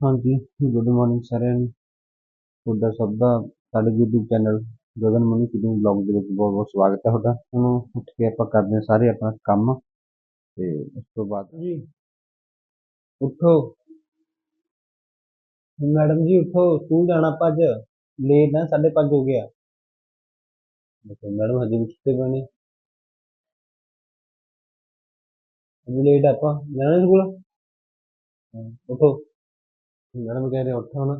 ਹਾਂਜੀ good morning ਸਾਰਿਆਂ ਨੂੰ। ਤੁਹਾਡਾ ਸਭ ਦਾ ਸਾਡੇ YouTube channel Gagan Mani feeding blog ਦੇ ਵਿੱਚ ਬਹੁਤ ਬਹੁਤ ਸਵਾਗਤ ਹੈ ਤੁਹਾਡਾ। ਹੁਣ ਉੱਠ ਕੇ ਆਪਾਂ ਕਰਦੇ ਹਾਂ ਸਾਰੇ ਆਪਣਾ ਕੰਮ ਤੇ ਉਸ ਤੋਂ ਬਾਅਦ ਜੀ। ਉੱਠੋ। ਮੈਡਮ ਜੀ ਉੱਠੋ। ਸਕੂਲ ਜਾਣਾ ਆਪਾਂ ਅੱਜ। ਲੇਟ ਹੈ 5:30 ਹੋ ਗਿਆ। ਮੈਡਮ ਹਜੇ ਵੀ ਸੁੱਤੇ ਪਏ ਨੇ। ਅਜੇ ਲੇਟ ਆਪਾਂ। ਜਾਣਾ ਸਕੂਲ? ਉੱਠੋ। ਮੈਡਮ ਕਹਿ ਰਹੇ ਉੱਠ ਹੁਣ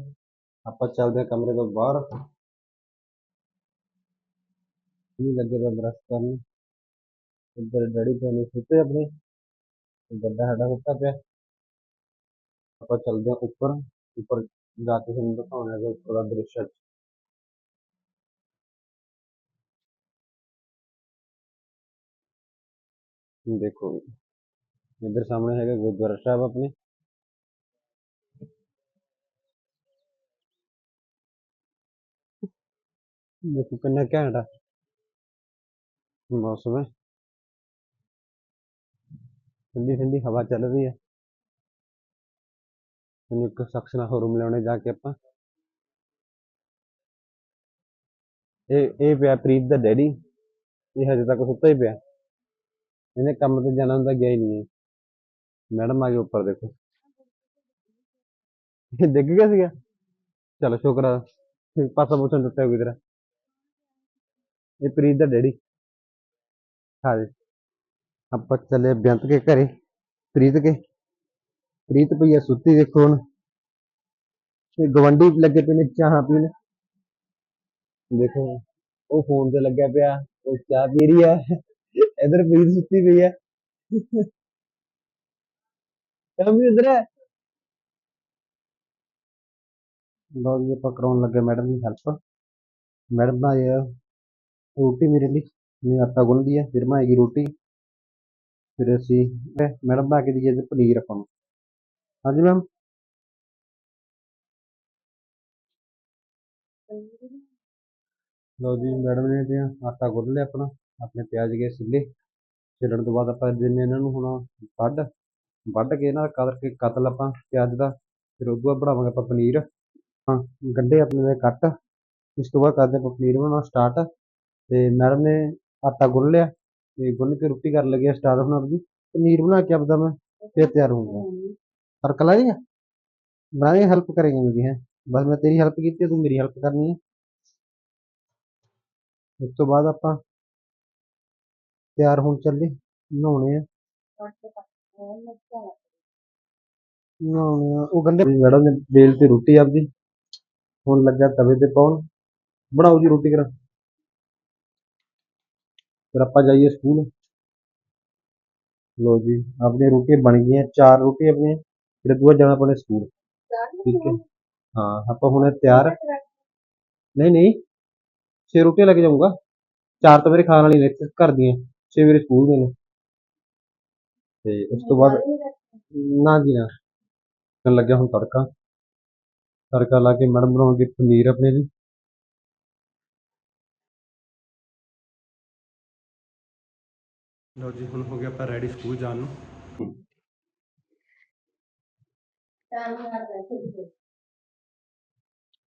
ਆਪਾਂ ਚੱਲਦੇ ਹਾਂ ਕਮਰੇ ਤੋਂ ਬਾਹਰ ਨਹੀਂ ਲੱਗੇ ਪਏ ਬਰਸ਼ ਕਰਨ ਇੱਧਰ ਡੈਡੀ ਪਏ ਨੇ ਸੁੱਤੇ ਆਪਣੇ ਤੇ ਗੱਡਾ ਸਾਡਾ ਸੁੱਤਾ ਪਿਆ ਆਪਾਂ ਚੱਲਦੇ ਹਾਂ ਉੱਪਰ ਉੱਪਰ ਜਾ ਕੇ ਤੁਹਾਨੂੰ ਦਿਖਾਉਣਾ ਹੈਗਾ ਉੱਪਰ ਦਾ ਦ੍ਰਿਸ਼ ਅੱਜ ਦੇਖੋ ਜੀ ਇੱਧਰ ਸਾਹਮਣੇ ਹੈਗਾ ਗੁਰਦੁਆਰਾ ਸਾਹਿਬ ਆਪਣੇ ਦੇਖੋ ਕਿੰਨਾ ਘੈਂਟ ਆ। ਮੌਸਮ ਹੈ। ਠੰਡੀ ਠੰਡੀ ਹਵਾ ਚੱਲ ਰਹੀ ਹੈ। ਮੈਨੂੰ ਇੱਕ ਸ਼ਕਸ਼ਨਾ ਨਾਲ ਹੋਰ ਜਾ ਕੇ ਆਪਾਂ। ਇਹ ਇਹ ਪਿਆ ਪ੍ਰੀਤ ਦਾ ਡੈਡੀ। ਇਹ ਹਜੇ ਤੱਕ ਸੁੱਤਾ ਹੀ ਪਿਆ। ਇਹਨੇ ਕੰਮ ਤੇ ਜਾਣਾ ਹੁੰਦਾ ਗਿਆ ਹੀ ਨਹੀਂ ਮੈਡਮ ਆ ਗਏ ਉੱਪਰ ਦੇਖੋ। ਇਹ ਡਿੱਗ ਗਿਆ ਸੀਗਾ। ਚਲੋ ਸ਼ੁਕਰ ਆ। ਪਾਸਾ ਪੁੱਛਣ ਟੁੱਟਿਆ ਕੋਈ ਤੇਰਾ। ਇਹ ਪ੍ਰੀਤ ਦਾ ਡੈਡੀ ਹਾਂ ਜੀ ਆਪਾਂ ਚੱਲੇ ਬੇਅੰਤ ਕੇ ਘਰੇ ਪ੍ਰੀਤ ਕੇ ਪ੍ਰੀਤ ਪਈ ਆ ਸੁੱਤੀ ਦੇਖੋ ਹੁਣ ਤੇ ਗਵੰਡੀ ਲੱਗੇ ਪਏ ਨੇ ਚਾਹ ਪੀਣ ਦੇਖੋ ਉਹ ਫੋਨ ਤੇ ਲੱਗਿਆ ਪਿਆ ਉਹ ਚਾਹ ਪੀ ਰਹੀ ਹੈ ਇਧਰ ਪ੍ਰੀਤ ਸੁੱਤੀ ਪਈ ਹੈ ਕੰਮ ਇਧਰ ਹੈ ਲਓ ਜੀ ਆਪਾਂ ਕਰਾਉਣ ਲੱਗੇ ਮੈਡਮ ਦੀ ਹੈਲਪ ਮੈਡਮ ਬਣਾਈ ਆ ਰੋਟੀ ਮੇਰੇ ਲਈ ਮੈਂ ਆਟਾ ਗੁੰਨਦੀ ਹੈ, ਫਿਰ ਬਣਾਏਗੀ ਰੋਟੀ। ਫਿਰ ਅਸੀਂ ਮੈਡਮ ਬਣਾ ਕੇ ਦਈਏ ਪਨੀਰ ਆਪਾਂ ਨੂੰ। ਹਾਂਜੀ ਮੈਮ? ਲਓ ਜੀ, ਮੈਡਮ ਨੇ ਤੇ ਆਟਾ ਗੁੰਨ ਲਿਆ ਆਪਣਾ, ਆਪਣੇ ਪਿਆਜ਼ ਗਏ ਸਿੱਲੇ। ਛਿੱਲਣ ਤੋਂ ਬਾਅਦ ਆਪਾਂ ਦਿੰਨੇ ਇਹਨਾਂ ਨੂੰ ਹੁਣ ਵੱਢ ਵੱਢ ਕੇ ਇਹਨਾਂ ਦਾ ਕਤਲ ਕੇ ਕਤਲ ਆਪਾਂ ਪਿਆਜ਼ ਦਾ, ਫਿਰ ਉਹ ਤੋਂ ਬਾਅਦ ਬਣਾਵਾਂਗੇ ਆਪਾਂ ਪਨੀਰ। ਹਾਂ, ਗੰਢੇ ਆਪਣੇ ਨੇ ਕੱਟ। ਇਸ ਤੋਂ ਬਾਅਦ ਕਰਦੇ ਆਪਾਂ ਪਨੀਰ ਬਣਾਉਣਾ ਸਟਾਰਟ। ਤੇ ਮੈਡਮ ਨੇ ਆਟਾ ਗੁੰਨ ਲਿਆ ਤੇ ਗੁੰਨ ਕੇ ਰੋਟੀ ਕਰਨ ਲੱਗਿਆ ਸਟਾਰਟ ਹੁਣ ਆਪਦੀ। ਪਨੀਰ ਬਣਾ ਕੇ ਆਪਦਾ ਮੈਂ ਫਿਰ ਤਿਆਰ ਹੋਊਗਾ। ਫ਼ਰਕ ਲਾਏਗਾ ਬਣਾਏ ਹੈਲਪ ਕਰੇਗਾ ਮੇਰੀ ਹੈ। ਬਸ ਮੈਂ ਤੇਰੀ ਹੈਲਪ ਕੀਤੀ ਹੈ, ਤੂੰ ਮੇਰੀ ਹੈਲਪ ਕਰਨੀ ਹੈ। ਉਸ ਤੋਂ ਬਾਅਦ ਆਪਾਂ ਤਿਆਰ ਹੋਣ ਚੱਲੇ ਨਹਾਉਣੇ ਆ। ਉਹ ਗੰਢੇ ਮੈਡਮ ਨੇ ਬੇਲ ਤੇ ਰੋਟੀ ਆਪਦੀ ਹੁਣ ਲੱਗਾ ਤਵੇ ਤੇ ਪਾਉਣ। ਬਣਾਓ ਜੀ ਰੋਟੀ ਕਰਾਂ ਫਿਰ ਆਪਾਂ ਜਾਈਏ ਸਕੂਲ ਲੋ ਜੀ ਆਪਣੀਆਂ ਰੋਟੀਆਂ ਬਣ ਗਈਆਂ ਚਾਰ ਰੋਟੀਆਂ ਆਪਣੀਆਂ ਫਿਰ ਦੂਆ ਜਾਣਾ ਆਪਣੇ ਸਕੂਲ ਠੀਕ ਹੈ ਹਾਂ ਆਪਾਂ ਹੁਣ ਤਿਆਰ ਨਹੀਂ ਨਹੀਂ ਛੇ ਰੋਟੀਆਂ ਲੈ ਕੇ ਜਾਊਂਗਾ ਚਾਰ ਤਾਂ ਮੇਰੇ ਖਾਣ ਵਾਲੀ ਨੇ ਇੱਥੇ ਘਰ ਦੀਆਂ ਛੇ ਮੇਰੇ ਸਕੂਲ ਦੇ ਨੇ ਤੇ ਉਸ ਤੋਂ ਬਾਅਦ ਨਾ ਜੀ ਨਾ ਕਰਨ ਲੱਗਿਆ ਹੁਣ ਤੜਕਾ ਤੜਕਾ ਲਾ ਕੇ ਮੈਡਮ ਬਣਾਉਣਗੇ ਪਨੀਰ ਆਪਣੇ ਲਈ ਲਓ ਜੀ ਹੁਣ ਹੋ ਗਿਆ ਆਪਾਂ ਰੈਡੀ ਸਕੂਲ ਜਾਣ ਨੂੰ।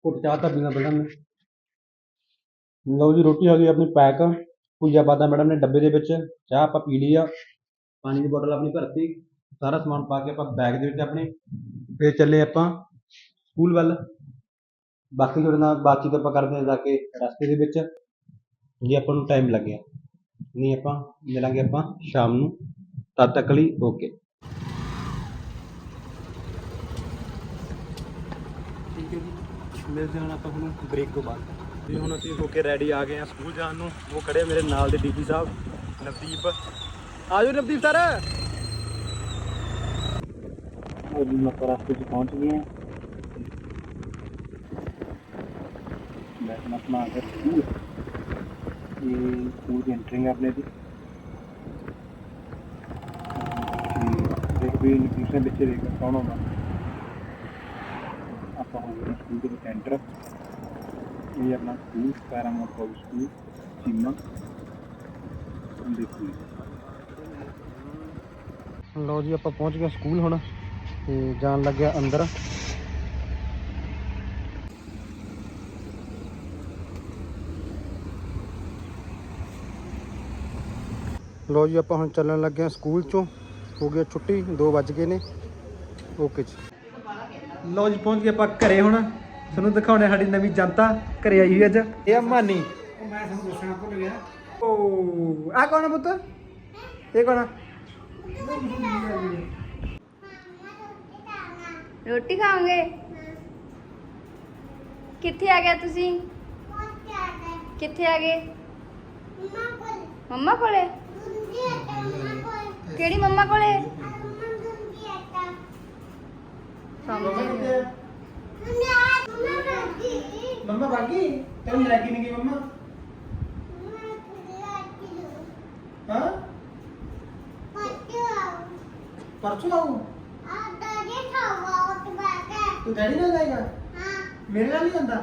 ਕੁੱਟ ਚਾਹ ਤਾਂ ਪੀਣਾ ਪਹਿਲਾਂ ਮੈਂ ਲਓ ਜੀ ਰੋਟੀ ਆ ਗਈ ਆਪਣੀ ਪੈਕ ਪੂਜਾ ਬਾਦਾ ਮੈਡਮ ਨੇ ਡੱਬੇ ਦੇ ਵਿੱਚ। ਚਾਹ ਆਪਾਂ ਪੀ ਲਈ ਆ। ਪਾਣੀ ਦੀ ਬੋਤਲ ਆਪਣੀ ਭਰਤੀ। ਸਾਰਾ ਸਮਾਨ ਪਾ ਕੇ ਆਪਾਂ ਬੈਗ ਦੇ ਵਿੱਚ ਆਪਣੇ। ਫੇਰ ਚੱਲੇ ਆਪਾਂ ਸਕੂਲ ਵੱਲ। ਬਾਕੀ ਤੁਹਾਡੇ ਨਾਲ ਬਾਤਚੀਤ ਆਪਾਂ ਕਰਦੇ ਹਾਂ ਜਾ ਕੇ ਰਸਤੇ ਦੇ ਵਿੱਚ। ਜੇ ਆਪਾਂ ਨੂੰ ਟਾਈਮ ਲੱਗਿਆ। ਨਹੀਂ ਆਪਾਂ ਮਿਲਾਂਗੇ ਆਪਾਂ ਸ਼ਾਮ ਨੂੰ ਤਦ ਤੱਕ ਲਈ ਓਕੇ ਠੀਕ ਹੈ ਜੀ ਮਿਲਦੇ ਹਾਂ ਆਪਾਂ ਹੁਣ ਬ੍ਰੇਕ ਤੋਂ ਬਾਅਦ। ਜੀ ਹੁਣ ਅਸੀਂ ਹੋ ਕੇ ਰੈਡੀ ਆ ਗਏ ਆ ਸਕੂਲ ਜਾਣ ਨੂੰ। ਉਹ ਖੜੇ ਮੇਰੇ ਨਾਲ ਦੇ ਡੀਪੀ ਸਾਹਿਬ ਨਵਦੀਪ। ਆ ਜਾਓ ਨਵਦੀਪ ਸਰ। ਉਹ ਜੀ ਆਪਾਂ ਰਸਤੇ 'ਚ ਪਹੁੰਚ ਗਏ ਹਾਂ। ਮੈਂ ਆਪਣਾ ਇਹ ਸਕੂਲ ਆਪਣੇ ਦੀ। ਦੇਖ ਵੀ ਨਿਕਲਣੇ ਬੱਚੇ ਦੇਖ ਕੌਣ ਆਉਂਦਾ। ਆਪਾਂ ਹੋ ਗਏ ਸਕੂਲ ਦੇ ਵਿੱਚ ਐਂਟਰ ਇਹ ਆਪਣਾ school paramount public school Cheema. ਦੇਖੋ ਲਓ ਜੀ, ਆਪਾਂ ਪਹੁੰਚ ਗਏ ਸਕੂਲ ਹੁਣ, ਤੇ ਜਾਣ ਲੱਗਿਆ ਅੰਦਰ। ਲੋ ਜੀ ਆਪਾਂ ਹੁਣ ਚੱਲਣ ਲੱਗੇ ਹਾਂ ਸਕੂਲ ਚੋਂ। ਹੋ ਗਿਆ ਛੁੱਟੀ 2 ਵੱਜ ਗਏ ਨੇ। ਓਕੇ ਜੀ। ਲੋ ਜੀ ਪਹੁੰਚ ਗਏ ਆਪਾਂ ਘਰੇ ਹੁਣ। ਤੁਹਾਨੂੰ ਦਿਖਾਉਣੇ ਸਾਡੀ ਨਵੀਂ ਜਨਤਾ ਘਰੇ ਆਈ ਹੋਈ ਅੱਜ। ਇਹ ਆ ਮਾਨੀ। ਮੈਂ ਤੁਹਾਨੂੰ ਦੱਸਣਾ ਭੁੱਲ ਗਿਆ। ਓ ਆ ਕੌਣ ਆ ਪੁੱਤ? ਇਹ ਕੌਣ ਆ? ਰੋਟੀ ਖਾਓਗੇ? ਕਿੱਥੇ ਆ ਗਿਆ ਤੁਸੀਂ? ਕਿੱਥੇ ਆ ਗਏ? ਮੰਮਾ ਕੋਲੇ। ਕਿਹੜੀ ਮੰਮਾ ਕੋਲੇ ਸਮਝ ਨਹੀਂ ਮੰਮਾ ਬਾਗੀ ਤੈਨੂੰ ਲੈ ਕੇ ਨਹੀਂ ਗਈ ਮੰਮਾ ਹਾਂ ਪਰਸੋਂ ਆਉ ਤੂੰ ਡੈਡੀ ਨਾਲ ਜਾਏਗਾ ਮੇਰੇ ਨਾਲ ਨਹੀਂ ਜਾਂਦਾ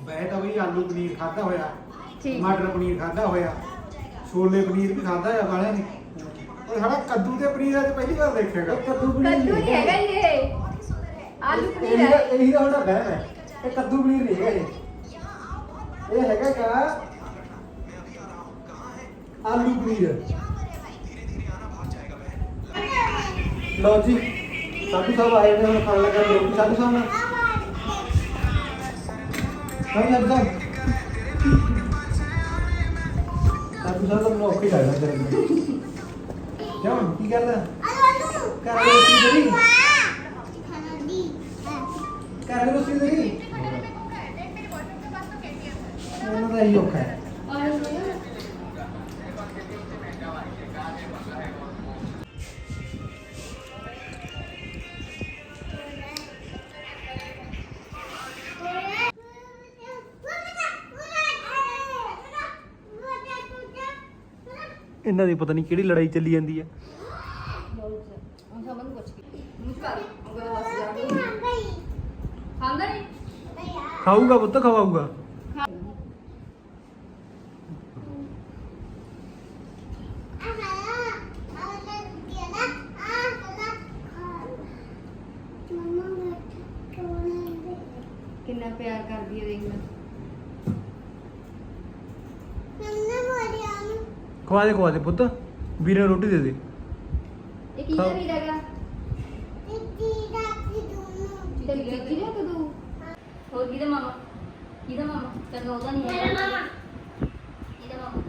ਬੈਠ ਆ ਬਈ ਆਲੂ ਪਨੀਰ ਖਾਦਾ ਹੋਇਆ ਠੀਕ ਮਟਰ ਪਨੀਰ ਖਾਦਾ ਹੋਇਆ ਛੋਲੇ ਪਨੀਰ ਵੀ ਖਾਦਾ ਆ ਵਾਲਿਆਂ ਨੇ ਉਹ ਸਾਡਾ ਕੱਦੂ ਤੇ ਪਨੀਰ ਅੱਜ ਪਹਿਲੀ ਵਾਰ ਦੇਖੇਗਾ ਕੱਦੂ ਕੱਦੂ ਨਹੀਂ ਹੈਗਾ ਇਹ। ਆਲੂ ਪਨੀਰ ਇਹੀ ਹੈ ਇਹੀ ਦਾ ਉਹਦਾ ਬਹਿਮ ਹੈ ਇਹ ਕੱਦੂ ਪਨੀਰ ਨਹੀਂ ਹੈਗਾ ਇਹ। ਇਹ ਹੈਗਾ ਕਾ ਆਲੂ ਪਨੀਰ। ਲਓ ਜੀ ਸਾਡੂ ਸਾਹਿਬ ਆਏ ਨੇ ਹੁਣ ਖਾਣ ਲੱਗਾ ਰੋਟੀ। ਸਾਡੂ ਸਾਹਿਬ ਨਾਲ ਨਹੀਂ ਲੱਗਦਾ। ਸਾਡੂ ਸਾਹਿਬ ਨੂੰ ਔਖੀ ਲੱਗਦਾ ਤੇਰੇ ਨੂੰ ਕਿਉਂ? ਕੀ ਕਰਦਾ? ਘਰ ਦੇ ਰੋਟੀ ਜਿਹੜੀ ਘਰ ਦੇ ਰੋਟੀ ਜਿਹੜੀ ਉਹਨਾਂ ਦਾ ਹੀ ਔਖਾ ਹੈ। ਇਹਨਾਂ ਦੀ ਪਤਾ ਨਹੀਂ ਕਿਹੜੀ ਲੜਾਈ ਚੱਲੀ ਜਾਂਦੀ ਹੈ ਖਾਂਦਾ ਨਹੀਂ ਖਾਊਗਾ। ਪੁੱਤ ਖਵਾਊਗਾ ਕਿੰਨਾ ਪਿਆਰ ਕਰਦੀ ਹੈ ਦੇਖ ਲੈ ਖਵਾ ਦੇ ਖਵਾ ਦੇ ਪੁੱਤ। ਵੀਰੇ ਨੂੰ ਰੋਟੀ ਦੇ ਦੇ। ਇਹ ਕੀ ਖਾਓ। ਕਰੀ ਲਗਾ ਤੇ ਕੀ ਨੇ ਕਦੋਂ ਹੋਰ ਕਿਹਦਾ ਮਾਮਾ? ਕਿਹਦਾ ਮਾਮਾ? ਤੈਨੂੰ ਉਹਦਾ ਨਹੀਂ ਹੈ ਮੇਰਾ ਮਾਮਾ। ਕਿਹਦਾ ਮਾਮਾ?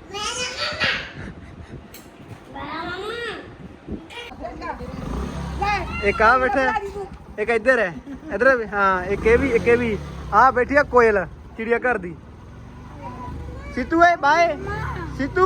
ਇੱਕ ਆ ਬੈਠਾ ਹੈ, ਇੱਕ ਇੱਧਰ ਹੈ। ਇੱਧਰ ਵੀ, ਹਾਂ ਇੱਕ ਇਹ ਵੀ ਇੱਕ ਇਹ ਵੀ। ਆ ਬੈਠੀ ਆ ਕੋਇਲ ਚਿੜੀਆ ਘਰ ਦੀ। ਸਿੱਤੂ ਏ ਬਾਏ। ਸਿੱਤੂ।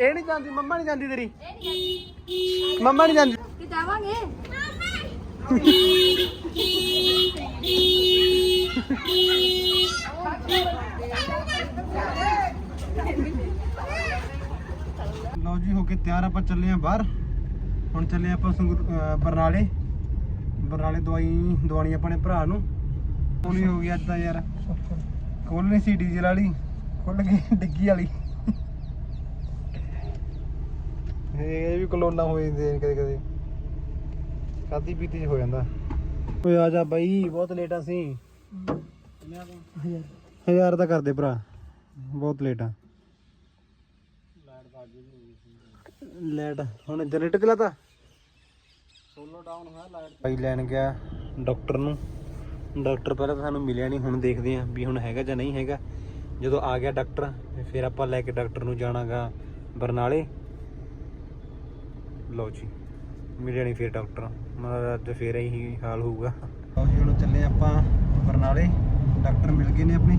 ਇਹ ਨਹੀਂ ਜਾਂਦੀ ਮੰਮਾ ਨਹੀਂ ਜਾਂਦੀ ਤੇਰੀ। ਮੰਮਾ ਨਹੀਂ ਜਾਂਦੀ। ਕਿ ਜਾਵਾਂਗੇ? ਲਓ ਜੀ ਹੋ ਕੇ ਤਿਆਰ ਆਪਾਂ ਚੱਲੇ ਆਂ ਬਾਹਰ। ਹੁਣ ਚੱਲੇ ਆਪਾਂ ਅਹ ਬਰਨਾਲੇ। ਬਰਨਾਲੇ ਦਵਾਈ ਦਵਾਣੀ ਆਪਣੇ ਭਰਾ ਨੂੰ। ਪੂਰੀ ਹੋ ਗਈ ਅੱਜ ਤਾਂ ਯਾਰ। ਖੋਲਣੀ ਸੀ ਡੀਜ਼ਲ ਵਾਲੀ। ਖੁੱਲ ਗਈ ਡਿੱਗੀ ਵਾਲੀ। ਇਹ ਵੀ ਕਲੋਨਾ ਹੋ ਜਾਂਦੇ ਨੇ ਕਦੇ ਕਦੇ। ਖਾਦੀ ਪੀਤੀ 'ਚ ਹੋ ਜਾਂਦਾ। ਓਏ ਆ ਜਾ ਬਾਈ, ਬਹੁਤ ਲੇਟ ਆ ਸੀ ਹਜ਼ਾਰ ਦਾ ਕਰਦੇ ਭਰਾ, ਬਹੁਤ ਲੇਟ ਆ। ਲਾਈਟ ਹੁਣ ਜਨਰੇਟਰ ਚਲਾਤਾ ਸੋਲੋ ਡਾਊਨ ਹੋਇਆ ਲਾਈਟ ਭਾਈ ਲੈਣ ਗਿਆ ਡਾਕਟਰ ਨੂੰ। ਡਾਕਟਰ ਪਹਿਲਾਂ ਤਾਂ ਸਾਨੂੰ ਮਿਲਿਆ ਨਹੀਂ, ਹੁਣ ਦੇਖਦੇ ਆਂ ਵੀ ਹੁਣ ਹੈਗਾ ਜਾਂ ਨਹੀਂ ਹੈਗਾ। ਜਦੋਂ ਆ ਗਿਆ ਡਾਕਟਰ ਫਿਰ ਆਪਾਂ ਲੈ ਕੇ ਡਾਕਟਰ ਨੂੰ ਜਾਣਾਗਾ ਬਰਨਾਲੇ। ਲਓ ਜੀ ਮਿਲਿਆ ਨਹੀਂ ਫਿਰ ਡਾਕਟਰ ਮਤਲਬ ਅੱਜ ਫੇਰ ਇਹੀ ਹਾਲ ਹੋਊਗਾ। ਲਓ ਜੀ ਹੁਣ ਚੱਲੇ ਆਪਾਂ ਬਰਨਾਲੇ। ਡਾਕਟਰ ਮਿਲ ਗਏ ਨੇ ਆਪਣੇ।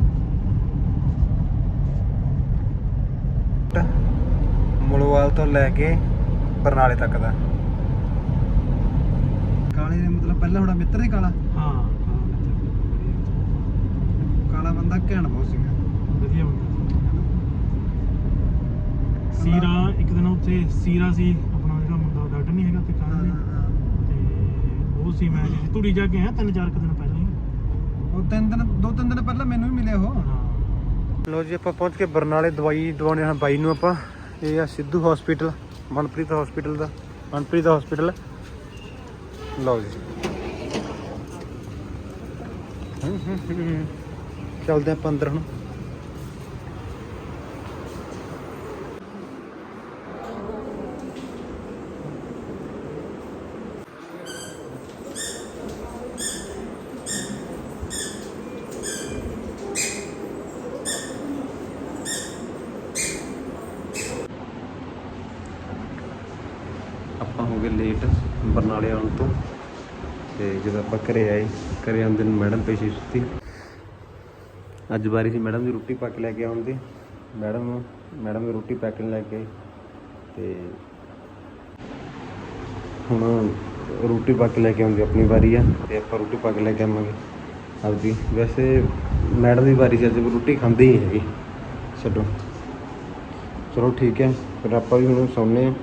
ਮੁਲਵਾਲ ਤੋਂ ਲੈ ਕੇ ਬਰਨਾਲੇ ਤੱਕ ਦਾ। ਕਾਲੇ ਨੇ ਮਤਲਬ ਪਹਿਲਾਂ ਥੋੜਾ ਮਿੱਤਰ ਹੀ ਕਾਲਾ? ਹਾਂ ਕਾਲਾ ਬੰਦਾ ਘੈਂਟ ਬਹੁਤ ਸੀਗਾ। ਵਧੀਆ ਸੀਰਾ ਇੱਕ ਦਿਨ ਉੱਥੇ ਸੀਰਾ ਸੀ। ਡਾਕਟਰ ਨਹੀਂ ਹੈਗਾ ਤੇ ਕਾਹਦੇ ਤੇ ਉਹ ਸੀ ਮੈਂ ਜੀ ਧੂੜੀ ਜਾ ਕੇ ਆਇਆ ਤਿੰਨ ਚਾਰ ਕੁ ਦਿਨ ਪਹਿਲਾਂ ਹੀ। ਉਹ ਤਿੰਨ ਦਿਨ ਦੋ ਤਿੰਨ ਦਿਨ ਪਹਿਲਾਂ ਮੈਨੂੰ ਵੀ ਮਿਲੇ ਉਹ। ਹਾਂ। ਲੋ ਜੀ ਆਪਾਂ ਪਹੁੰਚ ਕੇ ਬਰਨਾਲੇ ਦਵਾਈ ਦਵਾਉਣੇ ਹਾਂ ਬਾਈ ਨੂੰ ਆਪਾਂ। ਇਹ ਆ ਸਿੱਧੂ ਹਸਪੀਟਲ ਮਨਪ੍ਰੀਤ ਹਸਪੀਟਲ ਦਾ ਮਨਪ੍ਰੀਤ ਹਸਪੀਟਲ ਲਓ ਜੀ। ਚੱਲਦੇ ਆਪਾਂ ਅੰਦਰ ਹੁਣ ਆਪਾਂ ਹੋ ਗਏ ਲੇਟ ਬਰਨਾਲੇ ਆਉਣ ਤੋਂ। ਤੇ ਜਦੋਂ ਆਪਾਂ ਘਰੇ ਆਏ, ਘਰੇ ਆਉਂਦੇ ਨੂੰ ਮੈਡਮ ਪਈ ਸੀ ਸੁੱਤੀ। ਅੱਜ ਵਾਰੀ ਸੀ ਮੈਡਮ ਦੀ ਰੋਟੀ ਪਾ ਕੇ ਲੈ ਕੇ ਆਉਣ ਦੀ। ਮੈਡਮ ਮੈਡਮ ਦੀ ਰੋਟੀ ਪੈਕ ਲੈ ਕੇ ਆਏ। ਤੇ ਹੁਣ ਰੋਟੀ ਪਾ ਕੇ ਲੈ ਕੇ ਆਉਂਦੀ ਆਪਣੀ ਵਾਰੀ ਆ, ਤੇ ਆਪਾਂ ਰੋਟੀ ਪਾ ਕੇ ਲੈ ਕੇ ਆਵਾਂਗੇ। ਆਪਦੀ, ਵੈਸੇ ਮੈਡਮ ਦੀ ਵਾਰੀ ਸੀ, ਅੱਜ ਰੋਟੀ ਖਾਂਦੇ ਹੀ ਹੈਗੀ। ਛੱਡੋ। ਚਲੋ ਠੀਕ ਹੈ, ਫਿਰ ਆਪਾਂ ਵੀ ਹੁਣ ਸੌਂਦੇ ਹਾਂ।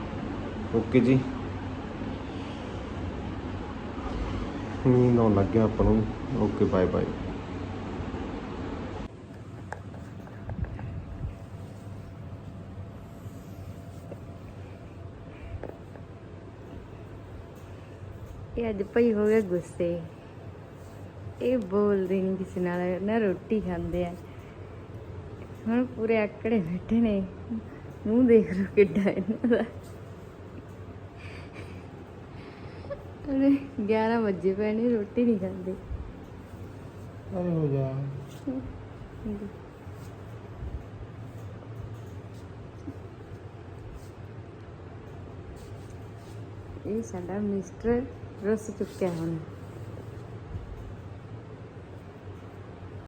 ਓਕੇ ਜੀ। ਨੀਂਦ ਆਉਣ ਲੱਗ ਆਪਾਂ ਨੂੰ। Okay, bye bye. ਇਹ ਅੱਜ ਭਈ ਹੋ ਗਿਆ ਗੁੱਸੇ। ਇਹ ਬੋਲਦੇ ਨਹੀਂ ਕਿਸੇ ਨਾਲ, ਨਾ ਰੋਟੀ ਖਾਂਦੇ ਆ। ਹੁਣ ਪੂਰੇ ਆਕੜੇ ਬੈਠੇ ਨੇ। ਮੂੰਹ ਦੇਖ ਲੋ ਕਿੱਡਾ ਇਹਨਾਂ ਦਾ। ਅਰੇ 11 ਵਜੇ ਨੇ ਰੋਟੀ ਨਹੀਂ ਖਾਂਦੇ। ਅਰੇ ਹੋ ਜਾ। ਇਹ ਸਾਡਾ ਮਿਸਟਰ ਰੁੱਸ ਚੁੱਕਿਆ ਹੁਣ।